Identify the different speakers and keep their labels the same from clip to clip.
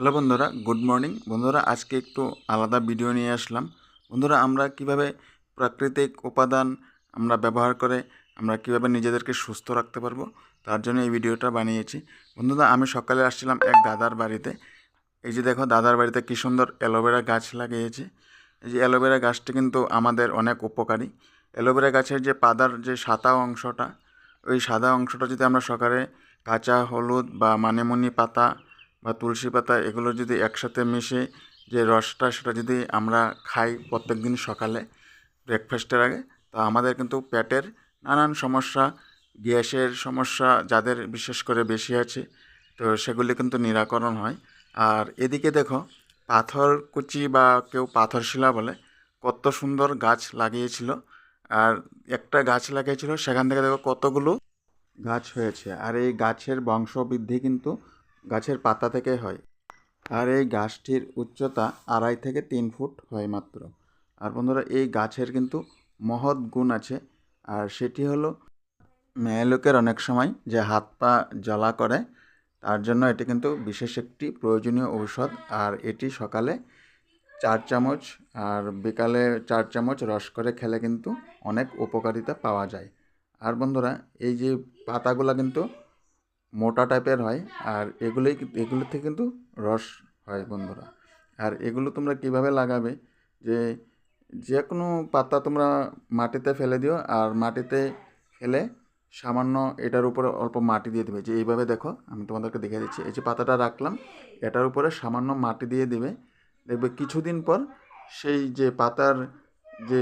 Speaker 1: Hello বন্ধুরা, good morning. বন্ধুরা, আজকে একটু আলাদা ভিডিও নিয়ে আসলাম। বন্ধুরা, আমরা কীভাবে প্রাকৃতিক উপাদান আমরা ব্যবহার করে আমরা কীভাবে নিজেদেরকে সুস্থ রাখতে পারব, তার জন্য এই ভিডিওটা বানিয়েছি। বন্ধুরা, আমি সকালে আসছিলাম এক দাদার বাড়িতে। এই যে দেখো, দাদার বাড়িতে কী সুন্দর অ্যালোভেরা গাছ লাগিয়েছে। এই যে অ্যালোভেরা গাছটি কিন্তু আমাদের অনেক উপকারী। অ্যালোভেরা গাছের যে পাদার যে সাদা অংশটা, ওই সাদা অংশটা যদি আমরা সকালে কাঁচা, হলুদ বা মানিমুনি পাতা বা তুলসী পাতা, এগুলো যদি একসাথে মিশে যে রসটা, সেটা যদি আমরা খাই প্রত্যেক দিন সকালে ব্রেকফাস্টের আগে, তো আমাদের কিন্তু পেটের নানান সমস্যা, গ্যাসের সমস্যা যাদের বিশেষ করে বেশি আছে, তো সেগুলি কিন্তু নিরাকরণ হয়। আর এদিকে দেখো পাথরকুচি বা কেউ পাথর শিলা বলে, কত সুন্দর গাছ লাগিয়েছিল। আর একটা গাছ লাগিয়েছিল, সেখান থেকে দেখো কতগুলো গাছ হয়েছে। আর এই গাছের বংশবৃদ্ধি কিন্তু গাছের পাতা থেকে হয়। আর এই গাছটির উচ্চতা আড়াই থেকে তিন ফুট হয় মাত্র। আর বন্ধুরা, এই গাছের কিন্তু মহৎ গুণ আছে। আর সেটি হলো, মেয়ে লোকের অনেক সময় যে হাত পা জ্বালা করে, তার জন্য এটি কিন্তু বিশেষ একটি প্রয়োজনীয় ঔষধ। আর এটি সকালে চার চামচ আর বিকালে চার চামচ রস করে খেলে কিন্তু অনেক উপকারিতা পাওয়া যায়। আর বন্ধুরা, এই যে পাতাগুলো কিন্তু মোটা টাইপের হয় আর এগুলোই এগুলো থেকে কিন্তু রস হয় বন্ধুরা। আর এগুলো তোমরা কীভাবে লাগাবে? যে যে কোনো পাতা তোমরা মাটিতে ফেলে দিও আর মাটিতে ফেলে সামান্য এটার উপরে অল্প মাটি দিয়ে দেবে। যে এইভাবে দেখো, আমি তোমাদেরকে দেখে দিচ্ছি। এই যে পাতাটা রাখলাম, এটার উপরে সামান্য মাটি দিয়ে দেবে। দেখবে কিছুদিন পর সেই যে পাতার যে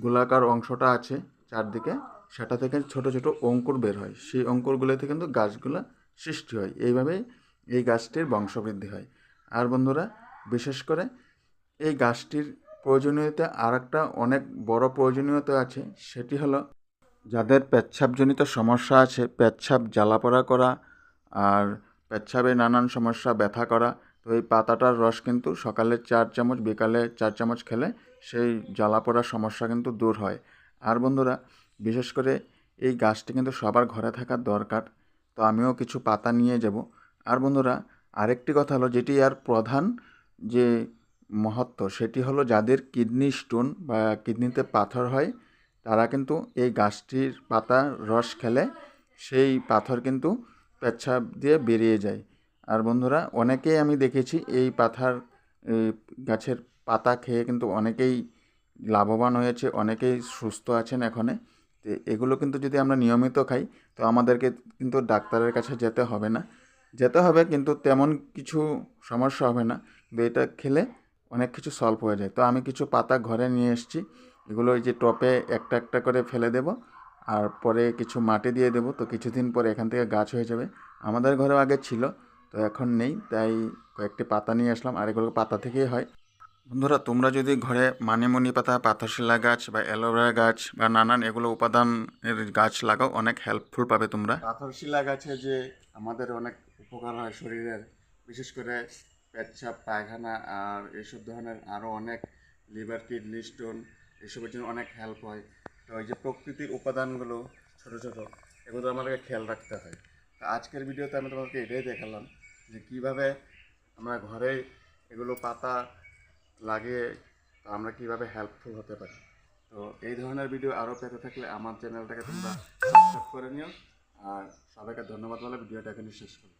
Speaker 1: গোলাকার অংশটা আছে চারদিকে সেটা থেকে ছোট ছোট অঙ্কুর বের হয়। সেই অঙ্কুরগুলোতে কিন্তু গাছগুলো সৃষ্টি হয়। এইভাবেই এই গাছটির বংশবৃদ্ধি হয়। আর বন্ধুরা, বিশেষ করে এই গাছটির প্রয়োজনীয়তা আর একটা অনেক বড় প্রয়োজনীয়তা আছে। সেটি হলো যাদের পেচ্ছাপজনিত সমস্যা আছে, পেচ্ছাপ জ্বালাপোড়া করা আর পেচ্ছাপে নানান সমস্যা, ব্যথা করা, তো এই পাতাটার রস কিন্তু সকালে চার চামচ, বিকালে চার চামচ খেলে সেই জ্বালাপোড়ার সমস্যা কিন্তু দূর হয়। আর বন্ধুরা বিশেষ করে এই গাছটি কিন্তু সবার ঘরে থাকার দরকার, তো আমিও কিছু পাতা নিয়ে যাব। আর বন্ধুরা, আরেকটি কথা হলো যেটি আর প্রধান যে মহত্ব, সেটি হলো যাদের কিডনি স্টোন বা কিডনিতে পাথর হয়, তারা কিন্তু এই গাছটির পাতা রস খেলে সেই পাথর কিন্তু পেচ্ছাপ দিয়ে বেরিয়ে যায়। আর বন্ধুরা, অনেকেই আমি দেখেছি এই পাথার গাছের পাতা খেয়ে কিন্তু অনেকেই লাভবান হয়েছে, অনেকেই সুস্থ আছেন এখনে। এগুলো কিন্তু যদি আমরা নিয়মিত খাই, তো আমাদেরকে কিন্তু ডাক্তারের কাছে যেতে হবে না। যেতে হবে কিন্তু তেমন কিছু সমস্যা হবে না। কিন্তু এটা খেলে অনেক কিছু সলভ হয়ে যায়। তো আমি কিছু পাতা ঘরে নিয়ে এসেছি। এগুলো ওই যে টপে একটা একটা করে ফেলে দেব। আর পরে কিছু মাটি দিয়ে দেবো। তো কিছুদিন পরে এখান থেকে গাছ হয়ে যাবে। আমাদের ঘরেও আগে ছিল, তো এখন নেই। তাই কয়েকটি পাতা নিয়ে আসলাম। আর এগুলো পাতা থেকেই হয়। বন্ধুরা, তোমরা যদি ঘরে মানিমুনি পাতা, পাথরশিলা গাছ বা অ্যালোভেরা গাছ বা নানান এগুলো উপাদানের গাছ লাগাও, অনেক হেল্পফুল পাবে তোমরা। পাথরশিলা গাছে যে আমাদের অনেক উপকার হয় শরীরের, বিশেষ করে পেচ্ছাপ পায়খানা আর এইসব ধরনের আরও অনেক, লিভার, কিডনি স্টোন এসবের জন্য অনেক হেল্প হয়। তো এই যে প্রকৃতির উপাদানগুলো ছোট ছোট, এগুলো আমাদেরকে খেয়াল রাখতে হয়। তো আজকের ভিডিওতে আমি তোমাকে এটাই দেখালাম যে কীভাবে আমরা ঘরে এগুলো পাতা লাগিয়ে তো আমরা কীভাবে হেল্পফুল হতে পারি? তো এই ধরনের ভিডিও আরও পেতে থাকলে আমার চ্যানেলটাকে তোমরা সাবস্ক্রাইব করে নিও। আর সবাইকে ধন্যবাদ বলে ভিডিওটা এখানে শেষ করি